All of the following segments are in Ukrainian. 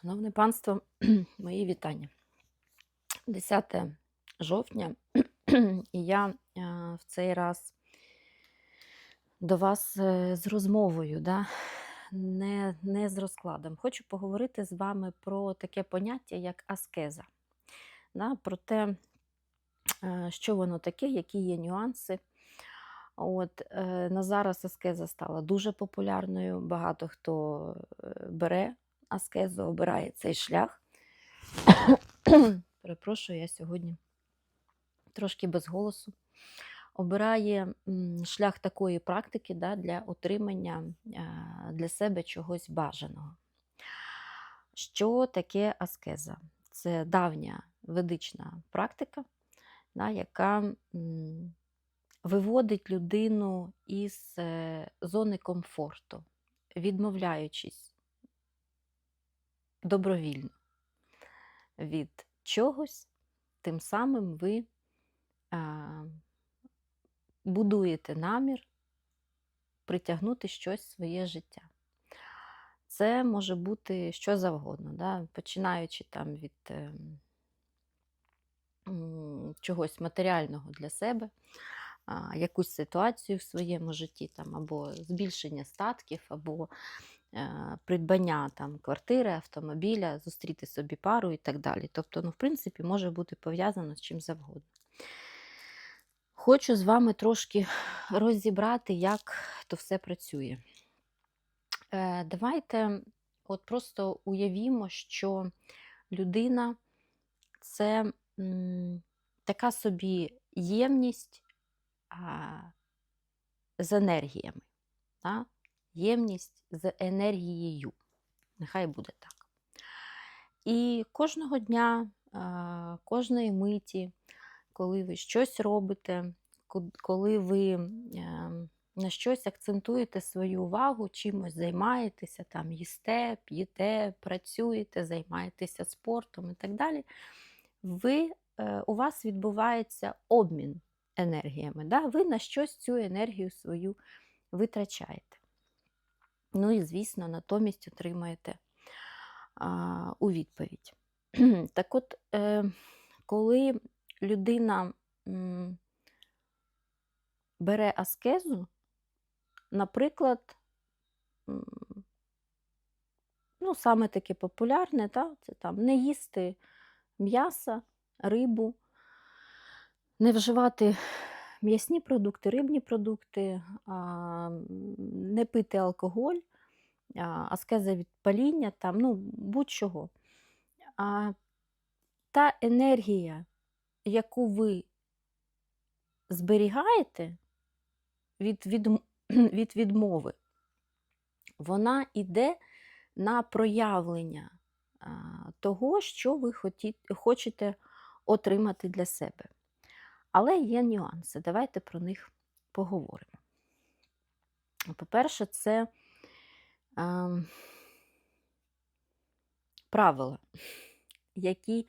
Шановне панство, мої вітання. 10 жовтня, і я в цей раз до вас е, з розмовою, да? не, не з розкладом. Хочу поговорити з вами про таке поняття, як аскеза, да? про те, е, що воно таке, які є нюанси. От, е, На зараз аскеза стала дуже популярною. Багато хто бере аскезу, обирає цей шлях. Перепрошую, я сьогодні трошки без голосу. Обирає шлях такої практики да, для отримання е, для себе чогось бажаного. Що таке аскеза? Це давня ведична практика, да, яка виводить людину із е, зони комфорту, відмовляючись добровільно від чогось, тим самим ви а, будуєте намір притягнути щось в своє життя. Це може бути що завгодно, да? починаючи там від е, чогось матеріального для себе, а, якусь ситуацію в своєму житті, там, або збільшення статків, або придбання там, квартири, автомобіля, зустріти собі пару і так далі. Тобто, ну, в принципі, може бути пов'язано з чим завгодно. Хочу з вами трошки розібрати, як то все працює. Е, Давайте от просто уявімо, що людина це така собі ємність з енергіями. Ємність з енергією. Нехай буде так. І кожного дня, кожної миті, коли ви щось робите, коли ви е, на щось акцентуєте свою увагу, чимось займаєтеся, там їсте, п'єте, працюєте, займаєтеся спортом і так далі, ви, е, у вас відбувається обмін енергіями. Да? Ви на щось цю енергію свою витрачаєте. Ну і, звісно, натомість отримаєте а, у відповідь. Так от, е, коли людина м, бере аскезу, наприклад, м, ну, саме таке популярне, та, це там не їсти м'яса, рибу, не вживати м'ясні продукти, рибні продукти, не пити алкоголь, аскеза від паління, там, ну, будь-чого. Та енергія, яку ви зберігаєте від, від, від відмови, вона йде на проявлення того, що ви хочете отримати для себе. Але є нюанси. Давайте про них поговоримо. По-перше, це а, правила, які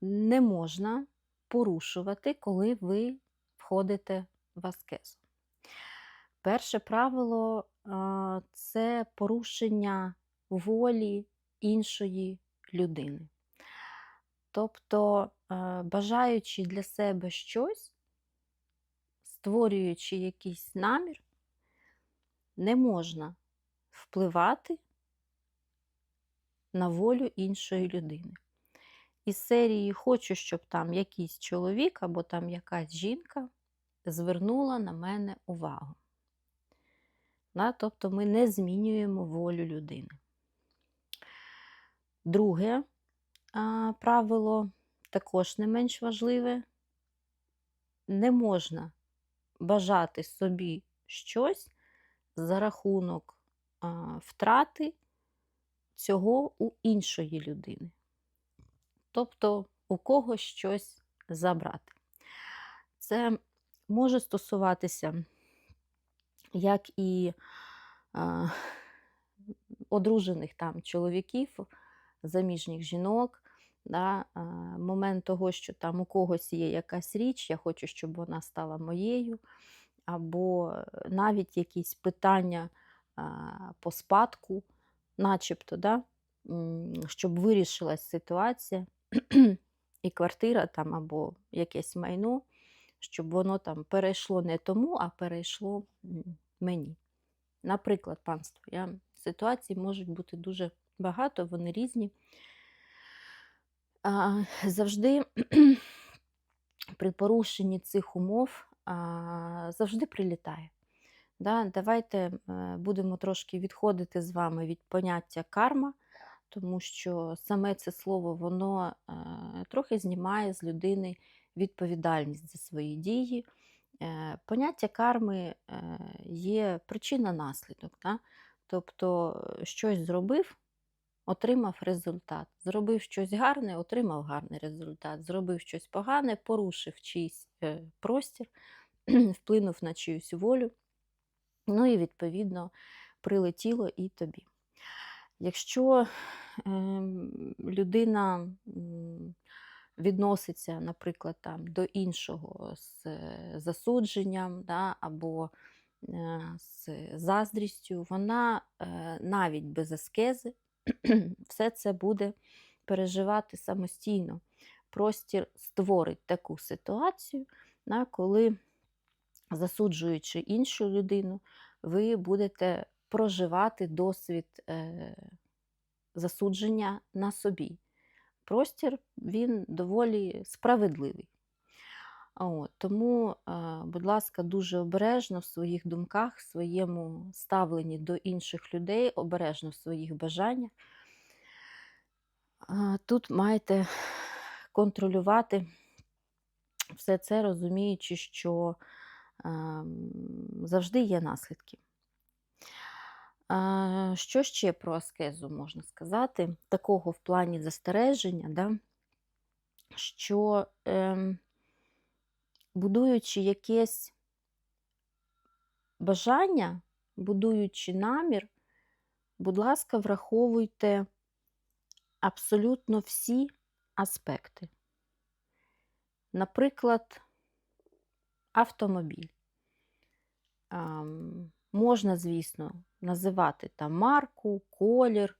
не можна порушувати, коли ви входите в аскезу. Перше правило а, це порушення волі іншої людини. Тобто, е, бажаючи для себе щось, створюючи якийсь намір, не можна впливати на волю іншої людини. Із серії хочу, щоб там якийсь чоловік або там якась жінка звернула на мене увагу. Тобто ми не змінюємо волю людини. Друге правило також не менш важливе. Не можна бажати собі щось за рахунок а, втрати цього у іншої людини. Тобто у когось щось забрати. Це може стосуватися як і а, одружених там чоловіків, заміжніх жінок. Да, момент того, що там у когось є якась річ, я хочу, щоб вона стала моєю, або навіть якісь питання по спадку, начебто, да, щоб вирішилась ситуація, і квартира там або якесь майно, щоб воно там перейшло не тому, а перейшло мені. Наприклад, панство, я... ситуацій можуть бути дуже багато, вони різні. Завжди при порушенні цих умов завжди прилітає. Да? Давайте е, будемо трошки відходити з вами від поняття карма, тому що саме це слово воно е, трохи знімає з людини відповідальність за свої дії. Е, Поняття карми є причина-наслідок. Да? Тобто щось зробив, отримав результат. Зробив щось гарне, отримав гарний результат. Зробив щось погане, порушив чийсь е, простір, вплинув на чиюсь волю. Ну і відповідно прилетіло і тобі. Якщо ем, людина відноситься, наприклад, там, до іншого з е, засудженням да, або е, з заздрістю, вона навіть без аскези все це буде переживати самостійно. Простір створить таку ситуацію, да, коли, засуджуючи іншу людину, ви будете проживати досвід е, засудження на собі. Простір він доволі справедливий. От, тому, е, будь ласка, дуже обережно в своїх думках, в своєму ставленні до інших людей, обережно в своїх бажаннях. Тут маєте контролювати все це, розуміючи, що ем, завжди є наслідки. Що ще про аскезу можна сказати? Такого в плані застереження, да? що ем, будуючи якесь бажання, будуючи намір, будь ласка, враховуйте абсолютно всі аспекти. Наприклад, автомобіль. Можна, звісно, називати там марку, колір,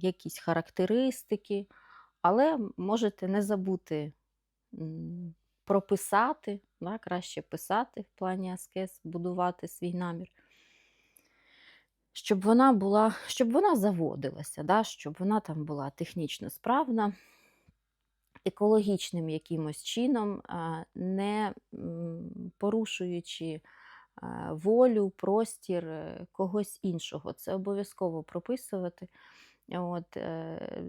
якісь характеристики, але можете не забути прописати, да, краще писати в плані аскез, будувати свій намір, щоб вона була, щоб вона заводилася, да, щоб вона там була технічно справна, екологічним якимось чином, не порушуючи волю, простір е, когось іншого. Це обов'язково прописувати. От, е,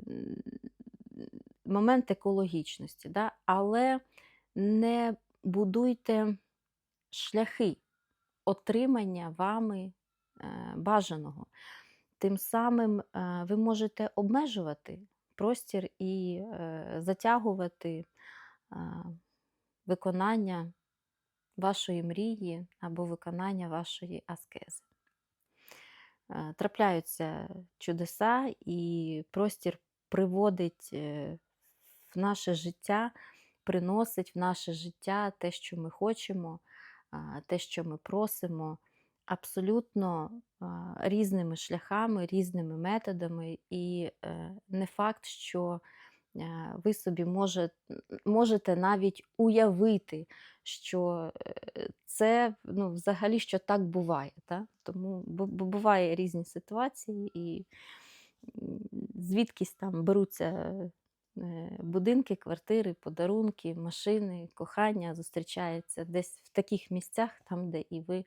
момент екологічності, да? але не будуйте шляхи отримання вами е, бажаного. Тим самим е, ви можете обмежувати простір і е, затягувати виконання вашої мрії або виконання вашої аскези. Трапляються чудеса, і простір приводить в наше життя, приносить в наше життя те, що ми хочемо, те, що ми просимо, абсолютно різними шляхами, різними методами, і е, не факт, що е, ви собі може, можете навіть уявити, що е, це ну, взагалі що так буває. Та? Тому бу- бу- буває різні ситуації, і звідкись там беруться будинки, квартири, подарунки, машини, кохання зустрічаються десь в таких місцях, там, де і ви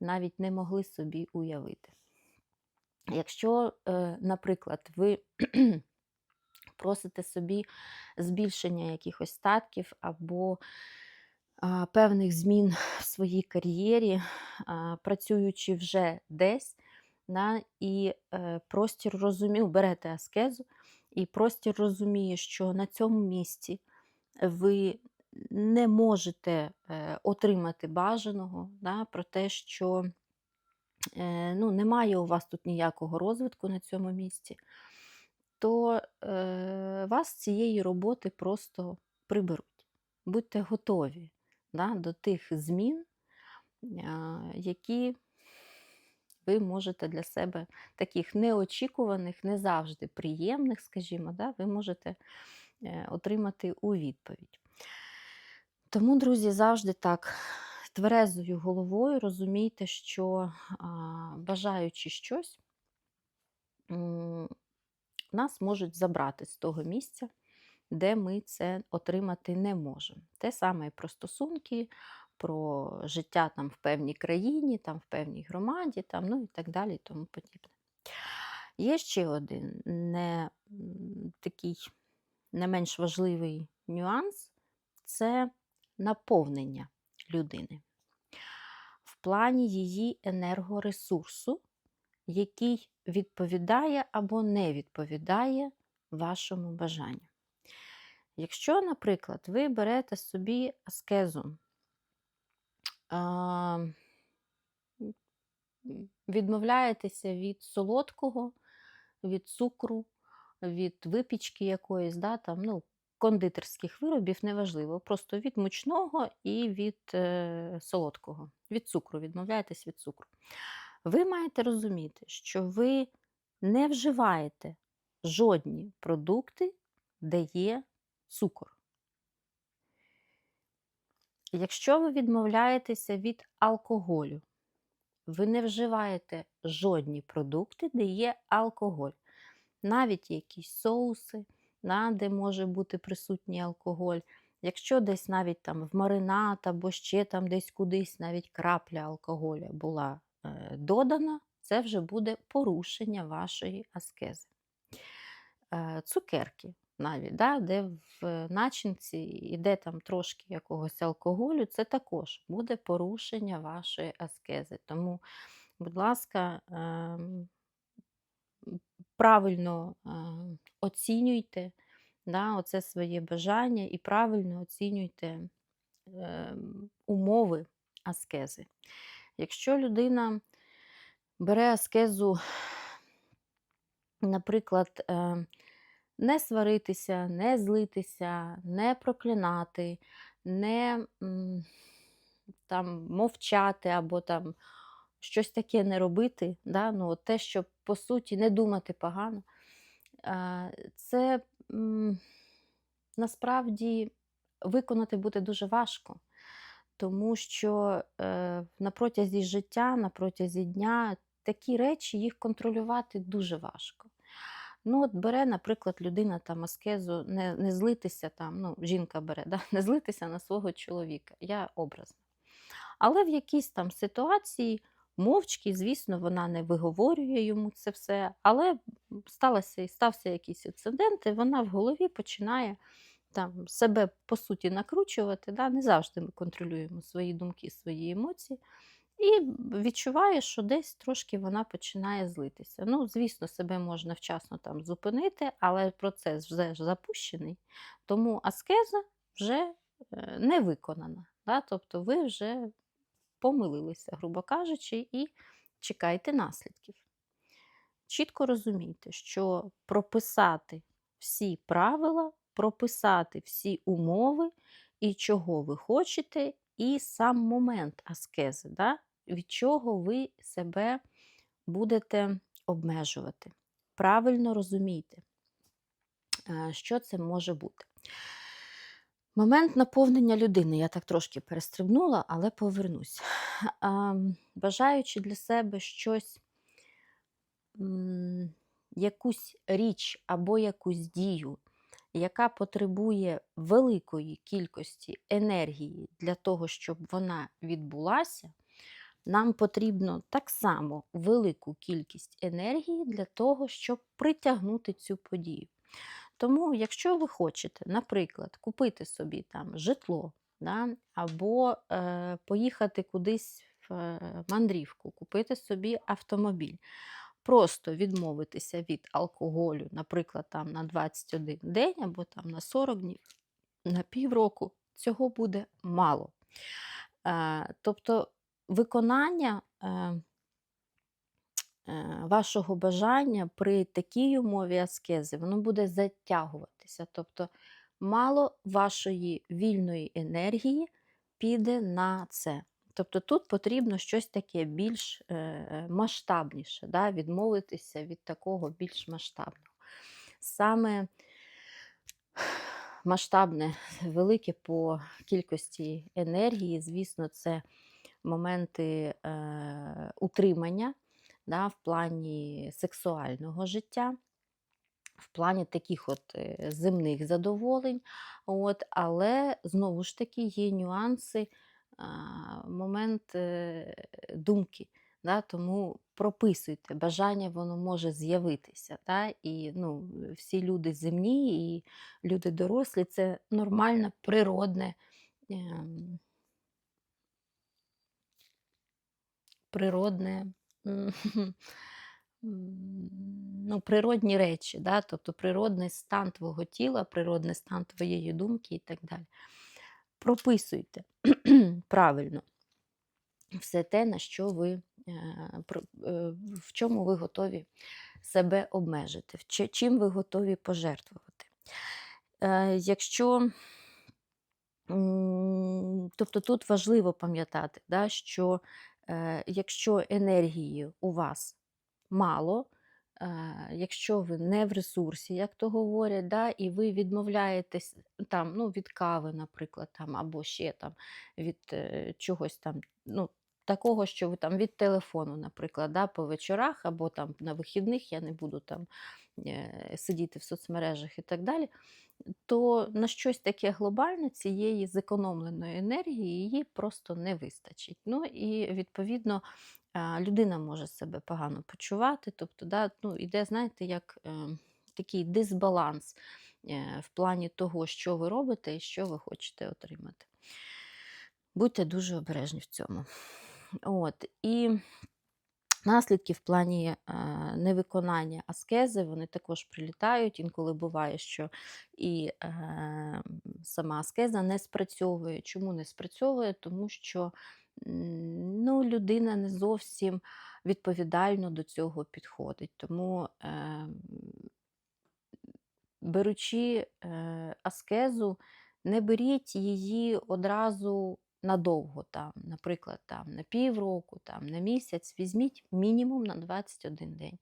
навіть не могли собі уявити. Якщо, е, наприклад, ви просите собі збільшення якихось статків або певних змін в своїй кар'єрі, працюючи вже десь, і е, простір розумів, берете аскезу, і простір розуміє, що на цьому місці ви не можете е, отримати бажаного, да, про те, що е, ну, немає у вас тут ніякого розвитку на цьому місці, то е, вас цієї роботи просто приберуть. Будьте готові да, до тих змін, а, які ви можете для себе таких неочікуваних, не завжди приємних, скажімо, да, ви можете е, отримати у відповідь. Тому, друзі, завжди так тверезою головою розумійте, що бажаючи щось, нас можуть забрати з того місця, де ми це отримати не можемо. Те саме і про стосунки, про життя там в певній країні, там в певній громаді, там, ну і так далі, тому подібне. Є ще один не, такий не менш важливий нюанс це наповнення людини в плані її енергоресурсу, який відповідає або не відповідає вашому бажанню. Якщо, наприклад, ви берете собі аскезу, відмовляєтеся від солодкого, від цукру, від випічки якоїсь, да, там, ну, кондитерських виробів, неважливо, просто від мучного і від е, солодкого, від цукру, відмовляєтесь від цукру. Ви маєте розуміти, що ви не вживаєте жодні продукти, де є цукор. Якщо ви відмовляєтеся від алкоголю, ви не вживаєте жодні продукти, де є алкоголь, навіть якісь соуси, да, де може бути присутній алкоголь. Якщо десь навіть там в маринад або ще там десь кудись навіть крапля алкоголя була е, додана, це вже буде порушення вашої аскези. Е, цукерки навіть, да, де в начинці йде там трошки якогось алкоголю, це також буде порушення вашої аскези. Тому, будь ласка, ем, правильно е, оцінюйте да, оце своє бажання і правильно оцінюйте е, умови аскези. Якщо людина бере аскезу, наприклад, е, не сваритися, не злитися, не проклинати, не там, мовчати або там щось таке не робити, да? ну, те, що по суті не думати погано, це насправді виконати буде дуже важко. Тому що е, на протязі життя, на протязі дня такі речі їх контролювати дуже важко. Ну, от бере, наприклад, людина там аскезу, не, не злитися там, ну, жінка бере, да? не злитися на свого чоловіка. Я образна. Але в якійсь там ситуації мовчки, звісно, вона не виговорює йому це все, але сталося і стався якийсь інцидент, і вона в голові починає там себе по суті накручувати. Да? Не завжди ми контролюємо свої думки, свої емоції. І відчуває, що десь трошки вона починає злитися. Ну, звісно, себе можна вчасно там зупинити, але процес вже запущений, тому аскеза вже е, не виконана. Да? Тобто ви вже помилилися, грубо кажучи, і чекайте наслідків. Чітко розумійте, що прописати всі правила, прописати всі умови і чого ви хочете, і сам момент аскези, да? Від чого ви себе будете обмежувати. Правильно розумійте, е, що це може бути. Момент наповнення людини. Я так трошки перестрибнула, але повернусь. Бажаючи для себе щось, якусь річ або якусь дію, яка потребує великої кількості енергії для того, щоб вона відбулася, нам потрібно так само велику кількість енергії для того, щоб притягнути цю подію. Тому, якщо ви хочете, наприклад, купити собі там житло, да, або е, поїхати кудись в е, мандрівку, купити собі автомобіль, просто відмовитися від алкоголю, наприклад, там на 21 день або там на 40 днів, на півроку, цього буде мало. Е, тобто виконання. Е, Е, вашого бажання при такій умові аскези, воно буде затягуватися. Тобто мало вашої вільної енергії піде на це. Тобто тут потрібно щось таке більш е, масштабніше, да? відмовитися від такого більш масштабного. Саме масштабне, велике по кількості енергії, звісно, це моменти е, утримання да, в плані сексуального життя, в плані таких от е, земних задоволень. От, але знову ж таки є нюанси, момент е, думки. Да, тому прописуйте, бажання воно може з'явитися. Да, і ну, всі люди земні і люди дорослі це нормальне, природне. ем, природне, ну, природні речі, да? тобто природний стан твого тіла, природний стан твоєї думки і так далі. Прописуйте правильно все те, на що ви, е, е, в чому ви готові себе обмежити, чим ви готові пожертвувати. Е, Якщо Тобто тут важливо пам'ятати, да, що якщо енергії у вас мало, е, якщо ви не в ресурсі, як то говорять, да, і ви відмовляєтесь там, ну, від кави, наприклад, там, або ще там, від е, чогось там, ну, такого, що ви там від телефону, наприклад, да, по вечорах, або там на вихідних я не буду там е, сидіти в соцмережах і так далі то на щось таке глобальне цієї зекономленої енергії її просто не вистачить. Ну і відповідно людина може себе погано почувати. Тобто, да, ну, іде, знаєте, як е, такий дисбаланс е, в плані того, що ви робите і що ви хочете отримати. Будьте дуже обережні в цьому. От, І Наслідки в плані невиконання аскези вони також прилітають. Інколи буває, що і е, сама аскеза не спрацьовує. Чому не спрацьовує? Тому що ну, людина не зовсім відповідально до цього підходить. Тому, е, беручи е, аскезу, не беріть її одразу надовго, там, наприклад, там, на півроку, там, на місяць, візьміть мінімум на 21 день.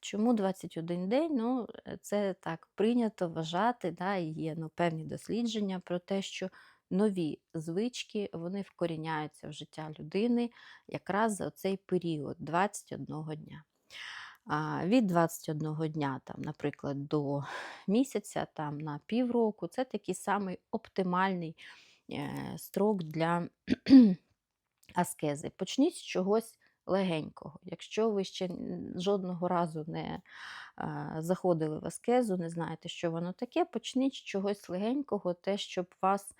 Чому 21 день? Ну, е, Це так прийнято вважати, да, є ну, певні дослідження про те, що нові звички вони вкоріняються в життя людини якраз за цей період 21 дня. Від 21 дня, там, наприклад, до місяця, там, на півроку, це такий самий оптимальний строк для аскези. Почніть з чогось легенького. Якщо ви ще жодного разу не заходили в аскезу, не знаєте, що воно таке, почніть з чогось легенького, те, щоб вас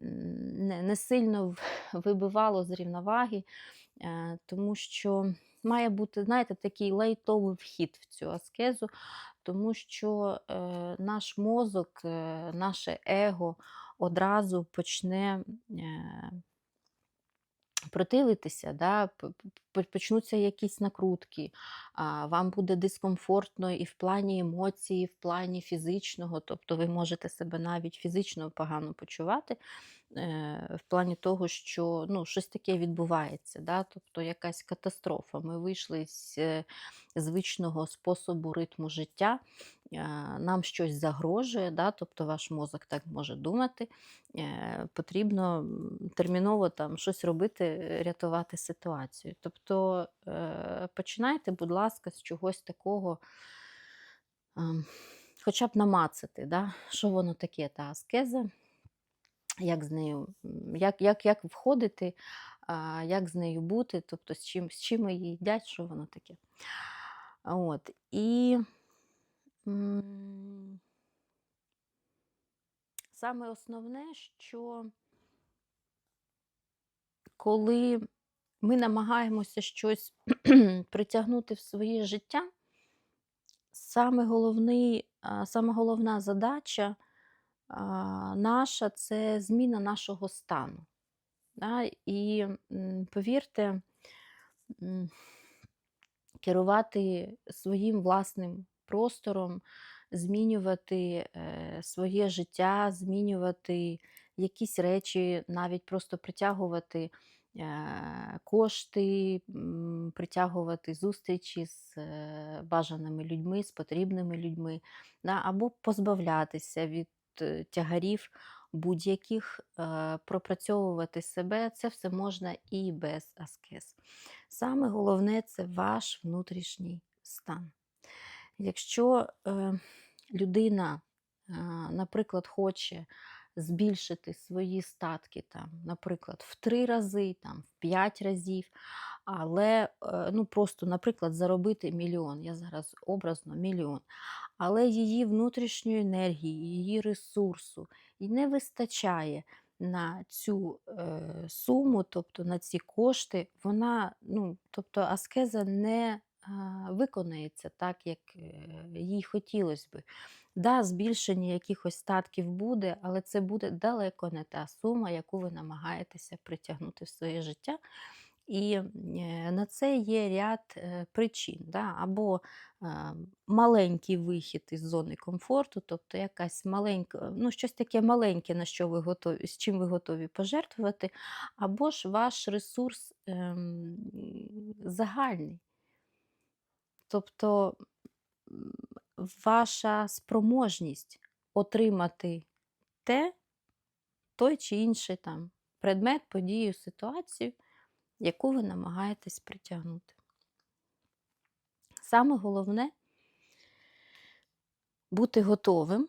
не, сильно вибивало з рівноваги, е, тому що має бути, знаєте, такий лайтовий вхід в цю аскезу, тому що е, наш мозок, е, наше его одразу почне протилитися, да, почнуться якісь накрутки, вам буде дискомфортно і в плані емоцій, і в плані фізичного, тобто ви можете себе навіть фізично погано почувати. Е, в плані того, що ну, щось таке відбувається, да? тобто якась катастрофа. Ми вийшли з е, звичного способу ритму життя, нам щось загрожує, да? тобто ваш мозок так може думати, е, потрібно терміново там щось робити, рятувати ситуацію. Тобто починайте, будь ласка, з чогось такого. Ем, хоча б намацати, да? що воно таке, та аскеза як з нею, як як, як входити, як з нею бути, тобто з чим з чим її їдять, що воно таке. От. І саме основне, що коли ми намагаємося щось притягнути в своє життя, саме головний, саме головна задача наша це зміна нашого стану. Да? І повірте, керувати своїм власним простором, змінювати е, своє життя, змінювати якісь речі, навіть просто притягувати е, кошти, притягувати зустрічі з е, бажаними людьми, з потрібними людьми, або позбавлятися від тягарів будь-яких, е, пропрацьовувати себе. Це все можна і без аскез. Саме головне це ваш внутрішній стан. Якщо е, людина, е, наприклад, хоче збільшити свої статки, там, наприклад, в 3 рази, там, в 5 разів, але е, ну, просто, наприклад, заробити мільйон, я зараз образно мільйон, але її внутрішньої енергії, її ресурсу і не вистачає на цю е, суму, тобто на ці кошти, вона, ну, тобто аскеза не виконається так, як е, їй хотілося би. Да, збільшення якихось статків буде, але це буде далеко не та сума, яку ви намагаєтеся притягнути в своє життя. І е, на це є ряд е, причин. Да? Або маленький вихід із зони комфорту, тобто якась маленька, ну щось таке маленьке, на що ви готові, з чим ви готові пожертвувати, або ж ваш ресурс ем, загальний. Тобто ваша спроможність отримати те, той чи інший там предмет, подію, ситуацію, яку ви намагаєтесь притягнути. Саме головне бути готовим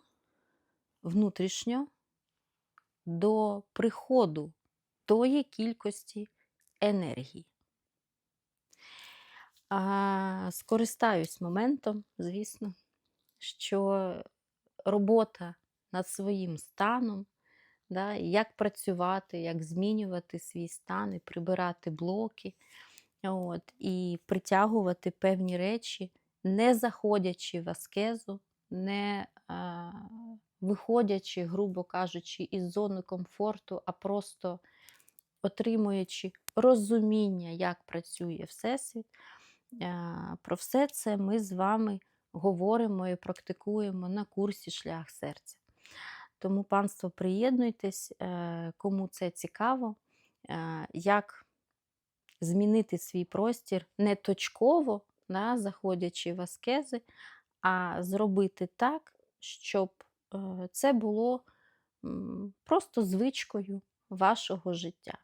внутрішньо до приходу тої кількості енергії. А, скористаюсь моментом, звісно, що робота над своїм станом, да, як працювати, як змінювати свій стан і прибирати блоки, от, і притягувати певні речі, не заходячи в аскезу, не а, виходячи, грубо кажучи, із зони комфорту, а просто отримуючи розуміння, як працює Всесвіт. Про все це ми з вами говоримо і практикуємо на курсі Шлях серця. Тому, панство, приєднуйтесь, е, кому це цікаво, е, як змінити свій простір не точково, да, заходячи в аскези, а зробити так, щоб е, це було просто звичкою вашого життя.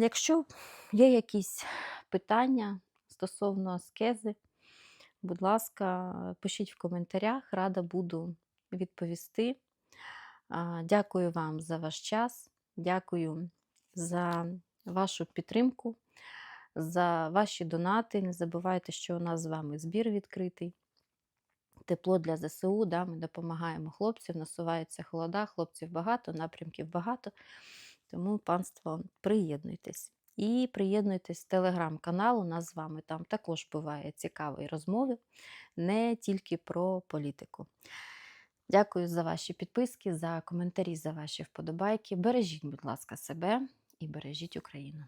Якщо є якісь питання стосовно аскези, будь ласка, пишіть в коментарях, рада буду відповісти. Дякую вам за ваш час, дякую за вашу підтримку, за ваші донати. Не забувайте, що у нас з вами збір відкритий. Тепло для ЗСУ, да, ми допомагаємо хлопцям, насувається холода, хлопців багато, напрямків багато. Тому, панство, приєднуйтесь. І приєднуйтесь телеграм-канал. У нас з вами там також буває цікаві розмови, не тільки про політику. Дякую за ваші підписки, за коментарі, за ваші вподобайки. Бережіть, будь ласка, себе і бережіть Україну.